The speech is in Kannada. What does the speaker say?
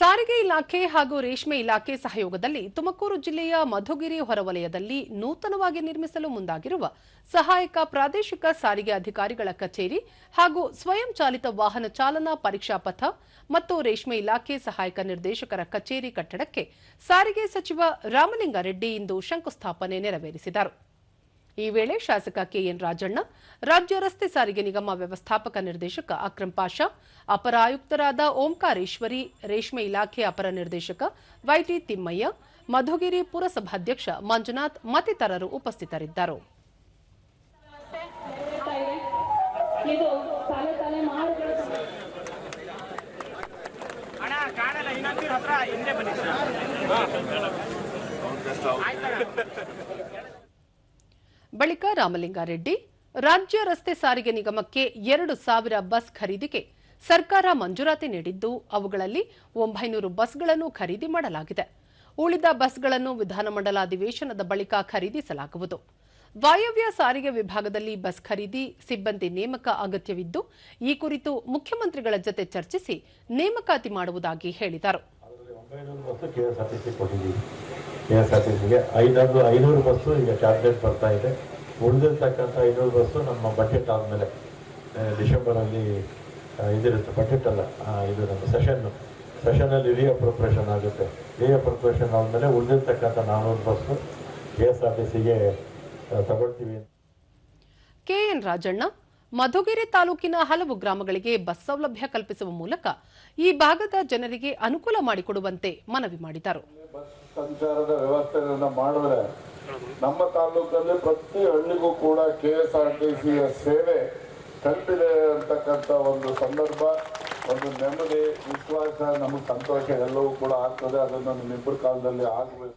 ಸಾರಿಗೆ ಇಲಾಖೆ ಹಾಗೂ ರೇಷ್ಮೆ ಇಲಾಖೆ ಸಹಯೋಗದಲ್ಲಿ ತುಮಕೂರು ಜಿಲ್ಲೆಯ ಮಧುಗಿರಿ ಹೊರವಲಯದಲ್ಲಿ ನೂತನವಾಗಿ ನಿರ್ಮಿಸಲು ಮುಂದಾಗಿರುವ ಸಹಾಯಕ ಪ್ರಾದೇಶಿಕ ಸಾರಿಗೆ ಅಧಿಕಾರಿಗಳ ಕಚೇರಿ ಹಾಗೂ ಸ್ವಯಂ ಚಾಲಿತ ವಾಹನ ಚಾಲನಾ ಪರೀಕ್ಷಾ ಪಥ ಮತ್ತು ರೇಷ್ಮೆ ಇಲಾಖೆ ಸಹಾಯಕ ನಿರ್ದೇಶಕರ ಕಚೇರಿ ಕಟ್ಟಡಕ್ಕೆ ಸಾರಿಗೆ ಸಚಿವ ರಾಮಲಿಂಗಾರೆಡ್ಡಿ ಇಂದು ಶಂಕುಸ್ಥಾಪನೆ ನೆರವೇರಿಸಿದರು. ಈ ವೇಳೆ ಶಾಸಕ ಕೆಎನ್ ರಾಜಣ್ಣ ರಾಜ್ಯ ರಸ್ತೆ ಸಾರಿಗೆ ನಿಗಮ ವ್ಯವಸ್ಥಾಪಕ ನಿರ್ದೇಶಕ ಅಕ್ರಂ ಪಾಷಾ ಅಪರ ಆಯುಕ್ತರಾದ ಓಂಕಾರೇಶ್ವರಿ ರೇಷ್ಮೆ ಇಲಾಖೆ ಅಪರ ನಿರ್ದೇಶಕ ವೈಟಿ ತಿಮ್ಮಯ್ಯ ಮಧುಗಿರಿ ಪುರಸಭಾಧ್ಯಕ್ಷ ಮಂಜುನಾಥ್ ಮತ್ತಿತರರು ಉಪಸ್ಥಿತರಿದ್ದರು. ಇದು ಬಳಿಕ ರಾಮಲಿಂಗಾರೆಡ್ಡಿ, ರಾಜ್ಯ ರಸ್ತೆ ಸಾರಿಗೆ ನಿಗಮಕ್ಕೆ ಎರಡು ಸಾವಿರ ಬಸ್ ಖರೀದಿಗೆ ಸರ್ಕಾರ ಮಂಜೂರಾತಿ ನೀಡಿದ್ದು ಅವುಗಳಲ್ಲಿ ಒಂಬೈನೂರು ಬಸ್ಗಳನ್ನು ಖರೀದಿ ಮಾಡಲಾಗಿದೆ. ಉಳಿದ ಬಸ್ಗಳನ್ನು ವಿಧಾನಮಂಡಲ ಅಧಿವೇಶನದ ಬಳಿಕ ಖರೀದಿಸಲಾಗುವುದು. ವಾಯವ್ಯ ಸಾರಿಗೆ ವಿಭಾಗದಲ್ಲಿ ಬಸ್ ಖರೀದಿ ಸಿಬ್ಬಂದಿ ನೇಮಕ ಅಗತ್ಯವಿದ್ದು, ಈ ಕುರಿತು ಮುಖ್ಯಮಂತ್ರಿಗಳ ಜತೆ ಚರ್ಚಿಸಿ ನೇಮಕಾತಿ ಮಾಡುವುದಾಗಿ ಹೇಳಿದರು. ಕೆ ಎಸ್ ಆರ್ ಐನೂರು ಬಸ್ಸು ಈಗ ಚಾರ್ಜೆಸ್ ಬರ್ತಾ ಇದೆ. ಉಳಿದಿರ್ತಕ್ಕಂಥ ಐನೂರು ಬಸ್ಸು ನಮ್ಮ ಬಜೆಟ್ ಆದಮೇಲೆ ಡಿಸೆಂಬರಲ್ಲಿ ಇದಿರುತ್ತೆ. ಬಜೆಟ್ ಅಲ್ಲ ಇದು ನಮ್ಮ ಸೆಷನ್ನು ಸೆಷನಲ್ಲಿ ರೀಅಪ್ರೋಪ್ರೇಷನ್ ಆಗುತ್ತೆ. ರೀಅಪ್ರೋಪ್ರೇಷನ್ ಆದಮೇಲೆ ಉಳಿದಿರ್ತಕ್ಕಂಥ ನಾನ್ನೂರು bus K S R T ಸಿಗೆ ತಗೊಳ್ತೀವಿ. ಕೆಎನ್ ರಾಜಣ್ಣ, ಮಧುಗಿರಿ ತಾಲೂಕಿನ ಹಲವು ಗ್ರಾಮಗಳಿಗೆ ಬಸ್ ಸೌಲಭ್ಯ ಕಲ್ಪಿಸುವ ಮೂಲಕ ಈ ಭಾಗದ ಜನರಿಗೆ ಅನುಕೂಲ ಮಾಡಿಕೊಡುವಂತೆ ಮನವಿ ಮಾಡಿದರು. ಬಸ್ ಸಂಚಾರದ ವ್ಯವಸ್ಥೆಗಳನ್ನ ಮಾಡಿದ್ರೆ ನಮ್ಮ ತಾಲೂಕಲ್ಲಿ ಪ್ರತಿ ಹಳ್ಳಿಗೂ ಕೂಡ ಕೆ ಎಸ್ ಆರ್ ಟಿ ಸೇವೆ ತಲುಪಿದೆ ಅಂತಕ್ಕಂಥ ಒಂದು ಸಂದರ್ಭ, ಒಂದು ನೆಮ್ಮದಿ, ವಿಶ್ವಾಸ, ನಮಗೆ ಸಂತೋಷ ಎಲ್ಲವೂ ಕೂಡ ಆಗ್ತದೆ. ಅದನ್ನು ನಿಮ್ಮಿಬ್ಬರ ಕಾಲದಲ್ಲಿ ಆಗಬೇಕು.